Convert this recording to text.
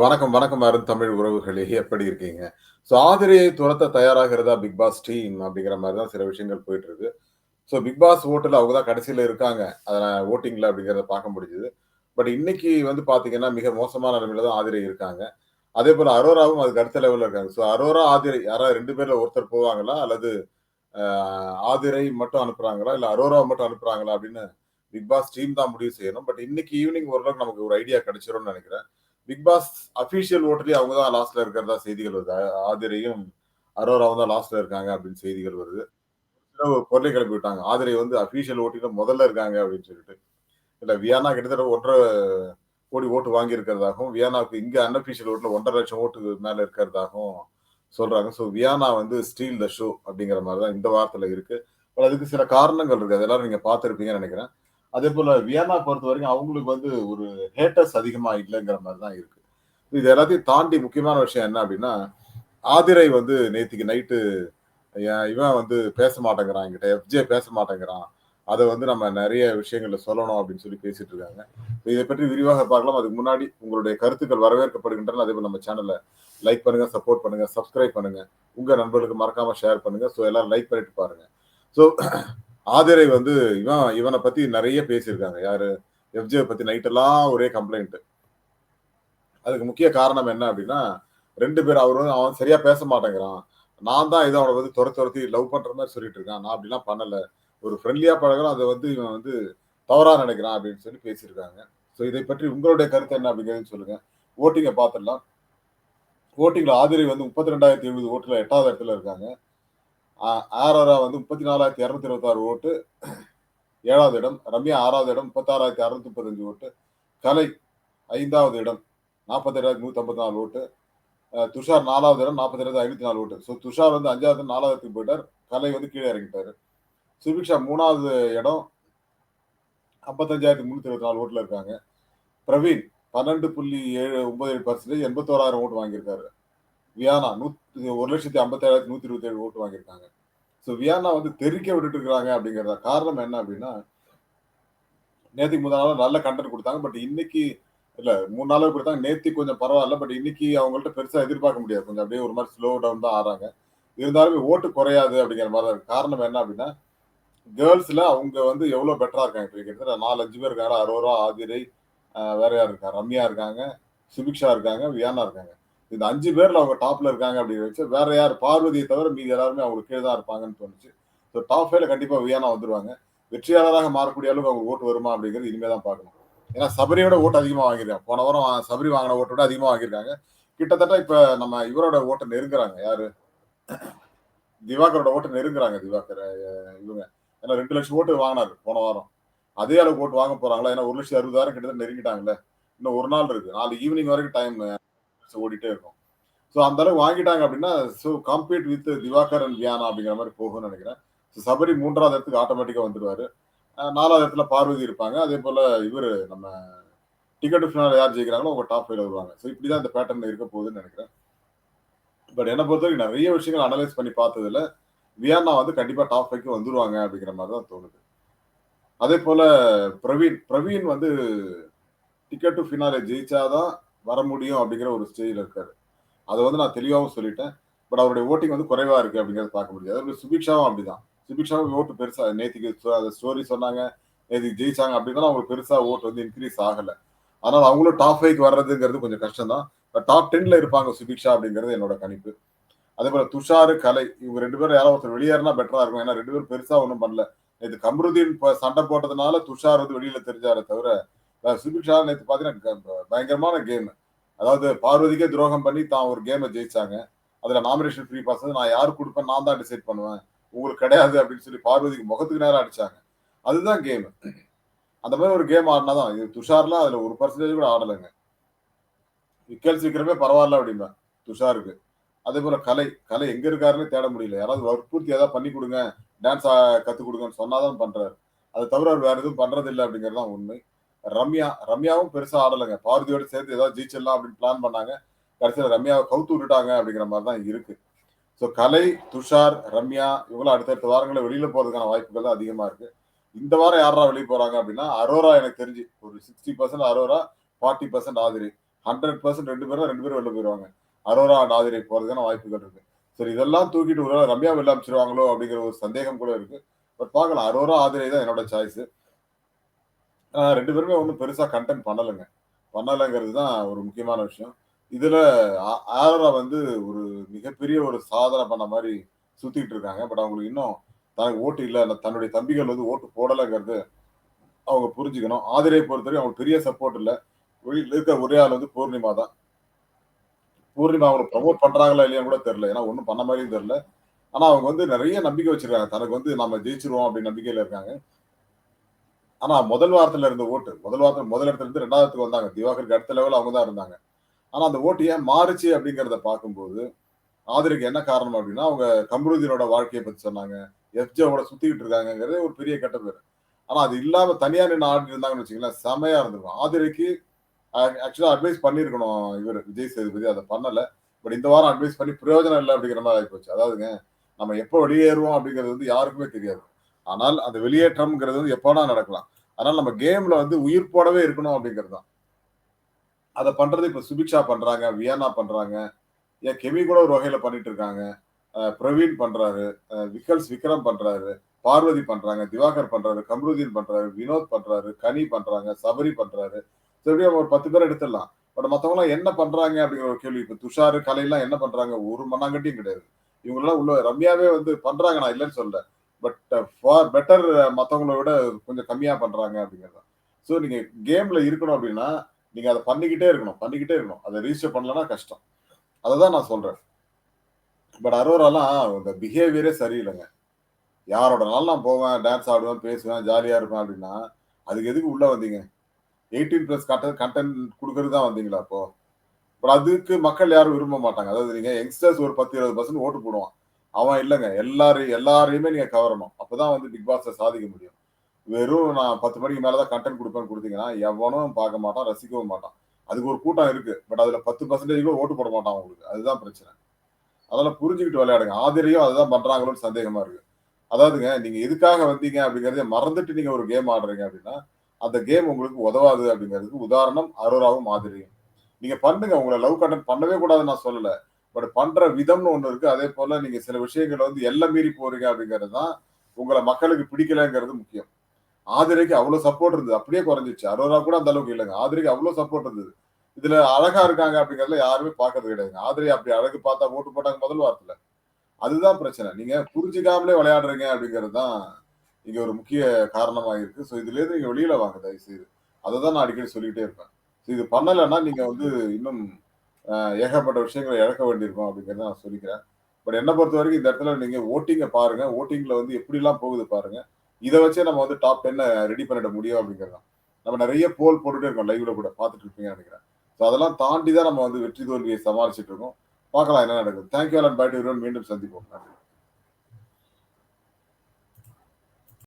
வணக்கம், வணக்கம் அருண் தமிழ் உறவுகளே! எப்படி இருக்கீங்க? ஸோ ஆதிரியை துரத்த தயாராகிறதா பிக் பாஸ் டீம் அப்படிங்கிற மாதிரி தான் சில விஷயங்கள் போயிட்டு இருக்கு. ஸோ பிக் பாஸ் ஓட்டில் அவங்க தான் கடைசியில் இருக்காங்க. அதில் ஓட்டிங்கில் அப்படிங்கிறத பார்க்க முடிஞ்சுது பட் இன்னைக்கு வந்து பார்த்தீங்கன்னா, மிக மோசமான நிலைமையில தான் ஆதிரை இருக்காங்க. அதே போல் அரோராவும் அதுக்கு அடுத்த லெவலில் இருக்காங்க. ஸோ அரோரா, ஆதிரை யாராவது ரெண்டு பேரில் ஒருத்தர் போவாங்களா? அல்லது ஆதிரை மட்டும் அனுப்புகிறாங்களா இல்லை அரோராவை மட்டும் அனுப்புறாங்களா? அப்படின்னு பிக் பாஸ் டீம் தான் முடிவு செய்யணும். பட் இன்னைக்கு ஈவினிங் ஓரளவுக்கு நமக்கு ஒரு ஐடியா கிடைச்சிரும்னு நினைக்கிறேன் பிக் பாஸ் அபிஷியல் ஓட்லயே அவங்க தான் லாஸ்ட்ல இருக்கிறதா செய்திகள் வருது. ஆதிரையும், அரோராவும் தான் லாஸ்ட்ல இருக்காங்க அப்படின்னு செய்திகள் வருது. பொருளை கிளப்பி விட்டாங்க. ஆதிரை வந்து அபிஷியல் ஓட்டில முதல்ல இருக்காங்க அப்படின்னு சொல்லிட்டு. இல்ல வியானா கிட்டத்தட்ட 1 1/2 கோடி ஓட்டு வாங்கியிருக்கிறதாகவும் வியானாவுக்கு இங்க அன்அபிஷியல் ஓட்டுல ஒன்றரை லட்சம் ஓட்டுக்கு மேல இருக்கிறதாகவும் சொல்றாங்க. ஸோ வியானா வந்து ஸ்டீல் த ஷோ அப்படிங்கிற மாதிரி தான் இந்த வாரத்துல இருக்கு. பட் அதுக்கு சில காரணங்கள் இருக்கு. அதெல்லாம் நீங்க பார்த்திருப்பீங்கன்னு நினைக்கிறேன் அதே போல வியன்னா பொறுத்த வரைக்கும் அவங்களுக்கு வந்து ஒரு ஹேட்டர்ஸ் அதிகமா இல்லைங்கிற மாதிரி தான் இருக்கு. இது எல்லாத்தையும் தாண்டி முக்கியமான விஷயம் என்ன அப்படின்னா, ஆதிரை வந்து நேத்திக்கு நைட்டு இவன் வந்து பேச மாட்டேங்கிறான் என்கிட்ட. எஃப்ஜே பேச மாட்டேங்கிறான். அதை வந்து நம்ம நிறைய விஷயங்களை சொல்லணும் அப்படின்னு சொல்லி பேசிட்டு இருக்காங்க. இதை பற்றி விரிவாக பார்க்கலாம். அதுக்கு முன்னாடி உங்களுடைய கருத்துக்கள் வரவேற்கப்படுகின்றன. அதே போல் நம்ம சேனலை லைக் பண்ணுங்க, சப்போர்ட் பண்ணுங்க, சப்ஸ்கிரைப் பண்ணுங்க. உங்க நண்பர்களுக்கு மறக்காம ஷேர் பண்ணுங்க. ஸோ எல்லாரும் லைக் பண்ணிட்டு பாருங்க. ஸோ ஆதிரை வந்து இவன் இவனை பத்தி நிறைய பேசியிருக்காங்க. யாரு? எஃப்ஜே பத்தி நைட் எல்லாம் ஒரே கம்ப்ளைண்ட். அதுக்கு முக்கிய காரணம் என்ன அப்படின்னா, ரெண்டு பேர் அவர் வந்து அவன் சரியா பேச மாட்டேங்கிறான். நான் தான் இதை அவனை வந்து தொரத்தி துரத்தி லவ் பண்ற மாதிரி சொல்லிட்டு இருக்கான். நான் அப்படிலாம் பண்ணல. ஒரு ஃப்ரெண்ட்லியா பழகுறோம். அதை வந்து இவன் வந்து தவறா நினைக்கிறான் அப்படின்னு சொல்லி பேசியிருக்காங்க. ஸோ இதை பற்றி உங்களுடைய கருத்து என்ன அப்படிங்கிறதுன்னு சொல்லுங்க. ஓட்டிங்கை பார்த்துடலாம். ஓட்டிங்ல ஆதிரை வந்து 32,070 ஓட்டுல எட்டாவது இடத்துல இருக்காங்க. ஆரோரா வந்து முப்பத்தி நாலாயிரத்தி இரநூத்தி இருபத்தாறு ஓட்டு. ஏழாவது இடம் ரம்யா ஆறாவது இடம் முப்பத்தாறாயிரத்தி அறுநூத்தி முப்பத்தஞ்சு ஓட்டு. கலை ஐந்தாவது இடம் நாற்பத்தேழாயிரத்தி நூற்றி ஐம்பத்தி நாலு ஓட்டு. துஷார் நாலாவது இடம் நாற்பத்தேழாயிரத்தி ஐநூற்றி நாலு ஓட்டு. ஸோ துஷார் வந்து அஞ்சாவது நாலாவது போயிட்டார். கலை வந்து கீழே இறங்கிட்டாரு. சுபிக்ஷா மூணாவது இடம் ஐம்பத்தஞ்சாயிரத்தி முந்நூற்றி இருபத்தி நாலு ஓட்டில் இருக்காங்க. பிரவீன் பன்னெண்டு புள்ளி ஏழு ஒன்பது ஏழு பர்சன்டேஜ் எண்பத்தோராயிரம் ஓட்டு வாங்கியிருக்காரு. வியானா நூத் 1,57,127 ஓட்டு வாங்கியிருக்காங்க. ஸோ வியானா வந்து தெறிக்க விட்டுட்டு இருக்கிறாங்க அப்படிங்கிறத காரணம் என்ன அப்படின்னா, நேற்றுக்கு முதல் நாள் நல்ல கண்டென்ட் கொடுத்தாங்க பட் இன்னைக்கு இல்ல 3 நாளா குடுத்தாங்க. நேத்திக்கு கொஞ்சம் பரவாயில்ல பட் இன்னைக்கு அவங்கள்ட்ட பெருசா எதிர்பார்க்க முடியாது. கொஞ்சம் அப்படியே ஒரு மாதிரி ஸ்லோ டவுன் தான் ஆறாங்க. இருந்தாலுமே ஓட்டு குறையாது அப்படிங்கிற மாதிரி தான் இருக்கு. காரணம் என்ன அப்படின்னா, கேர்ள்ஸில் அவங்க வந்து எவ்வளோ பெட்டரா இருக்காங்க. இப்போ கிட்டத்தட்ட 4, 5 பேர் இருக்காங்க. அரோரா, ஆதிரை, வேற யார் இருக்காங்க ரம்யா இருக்காங்க. சுபிக்ஷா இருக்காங்க. வியானா இருக்காங்க. இந்த அஞ்சு பேர்ல அவங்க டாப்ல இருக்காங்க அப்படின்னு வச்சு வேற யார் பார்வதியை தவிர மீதி எல்லாருமே அவங்களுக்கு கீழே தான் இருப்பாங்கன்னு தோணுச்சு. ஸோ டாப் ஃபைவ்ல கண்டிப்பா வியானா வந்துருவாங்க. வெற்றியாளராக மாறக்கூடிய அளவுக்கு அவங்க ஓட்டு வருமா அப்படிங்கிறது இனிமே தான் பார்க்கணும். ஏன்னா சபரியோட ஓட்டு அதிகமாக வாங்கியிருக்காங்க. போன வாரம் சபரி வாங்கின ஓட்ட விட அதிகமாக வாங்கியிருக்காங்க. கிட்டத்தட்ட இப்ப நம்ம இவரோட ஓட்டை நெருங்குறாங்க. யாரு? திவாகரோட ஓட்டை நெருங்குறாங்க திவாகர் இவங்க. ஏன்னா ரெண்டு லட்சம் ஓட்டு வாங்கினாரு போன வாரம். அதே அளவுக்கு ஓட்டு வாங்க போறாங்களா? ஏன்னா 1,60,000 கிட்டத்தட்ட நெருங்கிட்டாங்களே இன்னும் ஒரு நாள் இருக்கு. நாளைக்கு ஈவினிங் வரைக்கும் டைம் ஓடிட்டே இருக்கும். ஸோ அந்த அளவுக்கு வாங்கிட்டாங்க அப்படின்னா, so compete with Diwakar and Viyana அப்படிங்கிற மாதிரி போகும்னு நினைக்கிறேன் ஸோ சபரி மூன்றாவது இடத்துக்கு ஆட்டோமேட்டிக்காக வந்துடுவார் நாலாவது இடத்துல பார்வதி இருப்பாங்க. அதே போல் இவர் நம்ம டிக்கெட் டு யார் ஜெயிக்கிறாங்களோ அவங்க டாப் ஃபைவ்ல வருவாங்க. ஸோ இப்படி தான் இந்த பேட்டர்ன் இருக்க போகுதுன்னு நினைக்கிறேன் பட் என்னை பொறுத்தவரைக்கும் நிறைய விஷயங்கள் அனலைஸ் பண்ணி பார்த்ததுல, வியானா வந்து கண்டிப்பாக டாப் ஃபைவ்க்கு வந்துருவாங்க அப்படிங்கிற மாதிரி தான் தோணுது. அதே போல் பிரவீன் பிரவீன் வந்து டிக்கெட் டு ஃபினாலே ஜெயிச்சா தான் வர முடியும் அப்படிங்கிற ஒரு ஸ்டேஜில் இருக்காரு. அதை வந்து நான் தெளிவாகவும் சொல்லிட்டேன். பட் அவருடைய ஓட்டிங் வந்து குறைவாக இருக்குது அப்படிங்கிறத பார்க்க முடியாது அதேபோல சுபிக்ஷாவும் அப்படிதான். சுபிக்ஷாவும் ஓட்டு பெருசாக நேற்றுக்கு அந்த ஸ்டோரி சொன்னாங்க. நேற்றுக்கு ஜெயிச்சாங்க அப்படின்னாலும் அவங்களுக்கு பெருசாக ஓட்டு வந்து இன்க்ரீஸ் ஆகலை அதனால் அவங்களும் டாப் ஃபைவ்க்கு வர்றதுங்கிறது கொஞ்சம் கஷ்டம் தான். பட் டாப் 10ல இருப்பாங்க சுபிக்ஷா அப்படிங்கிறது என்னோட கணிப்பு. அதேபோல துஷாரு, கலை இவங்க ரெண்டு பேரும் யாராவது ஒருத்தர் வெளியேறினா பெட்டரா இருக்கும். ஏன்னா ரெண்டு பேரும் பெருசா ஒன்றும் பண்ணல. இது கம்ருதீன் சண்டை போட்டதுனால துஷார் வந்து வெளியில தெரிஞ்சாரே தவிர, சுபில் ஷா நேற்று பார்த்தீங்கன்னா பயங்கரமான கேம். அதாவது பார்வதிக்கே துரோகம் பண்ணி தான் ஒரு கேமை ஜெயிச்சாங்க. அதில் நாமினேஷன் ஃப்ரீ பாஸ் நான் யார் கொடுப்பேன் நான் தான் டிசைட் பண்ணுவேன். உங்களுக்கு கிடையாது அப்படின்னு சொல்லி பார்வதிக்கு முகத்துக்கு நேரம் அடிச்சாங்க. அதுதான் கேம். அந்த மாதிரி ஒரு கேம் ஆடினா தான். இது துஷார்லாம் அதில் ஒரு பர்சன்டேஜ் கூட ஆடலைங்க விக்கல் விக்கிறமே பரவாயில்ல அப்படிம்பேன். துஷாருக்கு. அதே போல் கலை. கலை எங்கே இருக்காருன்னே தேட முடியல. யாராவது வற்புறுத்தி ஏதாவது பண்ணி கொடுங்க டான்ஸ் கற்றுக் கொடுங்கன்னு சொன்னாதான் பண்ணுறாரு தான் தவிர அவர் வேற எதுவும் பண்றதில்ல அப்படிங்கிறது தான் உண்மை. ரம்யா ரம்யாவும் பெருசா ஆடலைங்க பார்வதியோட சேர்த்து ஏதாவது ஜெயிச்சிடலாம் அப்படின்னு பிளான் பண்ணாங்க. கடைசியில் ரம்யாவை கவுத்து விட்டுட்டாங்க அப்படிங்கிற மாதிரி தான் இருக்கு. ஸோ கலை, துஷார், ரம்யா இவங்களும் அடுத்தடுத்த வாரங்களில் வெளியில போறதுக்கான வாய்ப்புகள் தான் அதிகமா இருக்கு. இந்த வாரம் யாரா வெளியே போறாங்க அப்படின்னா, அரோரா எனக்கு தெரிஞ்சு ஒரு 60% அரோரா, 40% ஆதிரை. ஹண்ட்ரட் பர்சன்ட் ரெண்டு பேரும் ரெண்டு பேரும் வெளில போயிருவாங்க அரோரா அண்ட் ஆதிரை போறதுக்கான வாய்ப்புகள் இருக்கு சரி இதெல்லாம் தூக்கிட்டு ஒரு ரம்யா வெளில அமைச்சிருவாங்களோ அப்படிங்கிற ஒரு சந்தேகம் கூட இருக்கு பட் பார்க்கலாம் அரோரா ஆதிரை தான் என்னோட சாய்ஸ் ரெண்டு பேருமே ஒன்றும் பெருசாக கண்டென்ட் பண்ணலைங்க. பண்ணலைங்கிறது தான் ஒரு முக்கியமான விஷயம். இதில் ஆ- ஆரோரா வந்து ஒரு மிகப்பெரிய ஒரு சாதனை பண்ண மாதிரி சுற்றிக்கிட்டு இருக்காங்க. பட் அவங்களுக்கு இன்னும் தனக்கு ஓட்டு இல்லை. தன்னுடைய தம்பிகள் வந்து ஓட்டு போடலைங்கிறது அவங்க புரிஞ்சுக்கணும். ஆதிரை பொறுத்தவரைக்கும் அவங்களுக்கு பெரிய சப்போர்ட் இல்லை. வெளியில் இருக்க ஒரே ஆள் வந்து பூர்ணிமா தான். பூர்ணிமா அவங்களை ப்ரமோட் பண்ணுறாங்களா இல்லையான்னு கூட தெரில ஏன்னா ஒன்றும் பண்ண மாதிரியும் தெரில ஆனால் அவங்க வந்து நிறைய நம்பிக்கை வச்சுருக்காங்க. தனக்கு வந்து நம்ம ஜெயிச்சிருவோம் அப்படின்னு நம்பிக்கையில் இருக்காங்க. ஆனா முதல் வாரத்துல இருந்த ஓட்டு முதல் வாரத்துல முதல் இடத்துல இருந்து ரெண்டாவதுக்கு வந்தாங்க. திவாகருக்கு அடுத்த லெவல் அவங்க தான் இருந்தாங்க. ஆனா அந்த ஓட்டு ஏன் மாறுச்சு அப்படிங்கிறத பார்க்கும்போது ஆதரிக்கு என்ன காரணம் அப்படின்னா அவங்க கம்ருதீனோட வாழ்க்கையை பத்தி சொன்னாங்க. எஃப்ஜோட சுத்திக்கிட்டு இருக்காங்கிறதே ஒரு பெரிய கெட்ட பேர். ஆனா அது இல்லாம தனியா நின்று ஆடி இருந்தாங்கன்னு வச்சுங்களேன் செமையா இருந்திருக்கும். ஆதிரைக்கு ஆக்சுவலா அட்வைஸ் பண்ணிருக்கணும் இவர் விஜய் சேதுபதி. அதை பண்ணல. பட் இந்த வாரம் அட்வைஸ் பண்ணி பிரயோஜனம் இல்லை அப்படிங்கிற மாதிரி ஆகிப்போச்சு அதாவதுங்க நம்ம எப்போ வெளியேறுவோம் அப்படிங்கிறது வந்து யாருக்குமே தெரியாது. ஆனால் அந்த வெளியேற்றம்ங்கிறது வந்து எப்போனா நடக்கலாம். அதனால நம்ம கேம்ல வந்து உயிர் போடவே இருக்கணும் அப்படிங்கிறது தான். அதை பண்றது இப்ப சுபிக்ஷா பண்றாங்க வியானா பண்றாங்க ஏன் கெமி கூட ஒரு வகையில பண்ணிட்டு இருக்காங்க. பிரவீன் பண்றாரு விக்கல்ஸ் விக்ரம் பண்றாரு பார்வதி பண்றாங்க திவாகர் பண்றாரு கம்ருதீன் பண்றாரு வினோத் பண்றாரு கனி பண்றாங்க சபரி பண்றாரு. So ஒரு பத்து பேர் எடுத்துடலாம். பட் மத்தவங்க எல்லாம் என்ன பண்றாங்க அப்படிங்கிற ஒரு கேள்வி. இப்ப துஷாரு கலையெல்லாம் என்ன பண்றாங்க? ஒரு மண்ணாங்கட்டியும் கிடையாது. இவங்க எல்லாம் உள்ள ரம்யாவே வந்து பண்றாங்க நான் இல்லைன்னு சொல்றேன் பட் ஃபார் பெட்டர் மற்றவங்களை விட கொஞ்சம் கம்மியாக பண்ணுறாங்க அப்படிங்கிறது. ஸோ நீங்கள் கேமில் இருக்கணும் அப்படின்னா நீங்கள் அதை பண்ணிக்கிட்டே இருக்கணும் பண்ணிக்கிட்டே இருக்கணும். அதை ரிஜிஸ்டர் பண்ணலன்னா கஷ்டம். அதை தான் நான் சொல்கிறேன் பட் அரோராலாம் இந்த பிஹேவியரே சரியில்லைங்க. யாரோட நாள் நான் போவேன் டான்ஸ் ஆடுவேன் பேசுவேன் ஜாலியாக இருப்பேன் அப்படின்னா அதுக்கு எதுக்கு உள்ளே வந்தீங்க? எயிட்டீன் ப்ளஸ் கண்டென்ட் கண்டென்ட் கொடுக்கறது தான் வந்தீங்களா இப்போது பட் அதுக்கு மக்கள் யாரும் விரும்ப மாட்டாங்க. அதாவது நீங்கள் யங்ஸ்டர்ஸ் ஒரு பத்து இருபது பர்சன்ட் ஓட்டு போடுவான். அவன் இல்லைங்க. எல்லாரையும் எல்லாரையுமே நீங்க கவரணும். அப்பதான் வந்து பிக் பாஸில் சாதிக்க முடியும். வெறும் நான் பத்து மணிக்கு மேலதான் கண்டென்ட் கொடுப்பேன்னு கொடுத்தீங்கன்னா எவனும் பார்க்க மாட்டான் ரசிக்கவும் மாட்டான். அதுக்கு ஒரு கூட்டம் இருக்கு. பட் அதுல பத்து பர்சன்டேஜ் கூட ஓட்டு போட மாட்டான் உங்களுக்கு அதுதான் பிரச்சனை. அதெல்லாம் புரிஞ்சுக்கிட்டு விளையாடுங்க. ஆதிரியும் அதுதான் பண்றாங்களோன்னு சந்தேகமா இருக்கு. அதாவதுங்க நீங்க எதுக்காக வந்தீங்க அப்படிங்கறத மறந்துட்டு நீங்க ஒரு கேம் ஆடுறீங்க அப்படின்னா அந்த கேம் உங்களுக்கு உதவாது அப்படிங்கிறதுக்கு உதாரணம் அரோராவும் மாதிரியும் நீங்க பண்ணுங்க. உங்களை லவ் கண்டென்ட் பண்ணவே கூடாதுன்னு நான் சொல்லலை. பட் பண்ற விதம்னு ஒண்ணு இருக்கு. அதே போல நீங்க சில விஷயங்களை வந்து எல்லை மீறி போறீங்க அப்படிங்கிறது தான் உங்களை மக்களுக்கு பிடிக்கலங்கிறது முக்கியம். ஆதிரைக்கு அவ்வளவு சப்போர்ட் இருந்தது. அப்படியே குறைஞ்சிச்சு அரோரா கூட அந்த அளவுக்கு இல்லைங்க. ஆதிரைக்கு அவ்வளவு சப்போர்ட் இருந்தது. இதுல அழகா இருக்காங்க அப்படிங்கறதுல யாருமே பாக்குறது கிடையாதுங்க. ஆதிரை அப்படி அழகு பார்த்தா ஓட்டு போட்டாங்க முதல் வாரத்துல. அதுதான் பிரச்சனை. நீங்க புரிஞ்சுக்காமலே விளையாடுறீங்க அப்படிங்கிறது தான் இங்க ஒரு முக்கிய காரணமாக இருக்கு. ஸோ இதுல இருந்து நீங்க வெளியில வாங்க தயவு செய்து அதை தான் நான் அடிக்கடி சொல்லிக்கிட்டே இருப்பேன். ஸோ இது பண்ணலைன்னா நீங்க வந்து இன்னும் ஏகப்பட்ட விஷயங்களை இழக்க வேண்டியிருக்கும் அப்படிங்கிறத நான் சொல்லிக்கிறேன். பட் என்னை பொறுத்த வரைக்கும் இந்த இடத்துல நீங்க ஓட்டிங்கை பாருங்க. ஓட்டிங்ல வந்து எப்படிலாம் போகுது பாருங்க. இதை வச்சே நம்ம வந்து டாப் டென்னை ரெடி பண்ணிட முடியும் அப்படிங்கிறது நம்ம நிறைய போல் போட்டுகிட்டே இருக்கோம் லைவ்ல கூட பார்த்துட்டு இருப்பீங்கன்னு நினைக்கிறேன். ஸோ அதெல்லாம் தாண்டி தான் நம்ம வந்து வெற்றி தோல்வியை சமாளிச்சுட்டு இருக்கோம். பார்க்கலாம் என்ன நடக்குது. தேங்க்யூ அண்ட் பேட் மீண்டும் சந்திப்போம். நன்றி.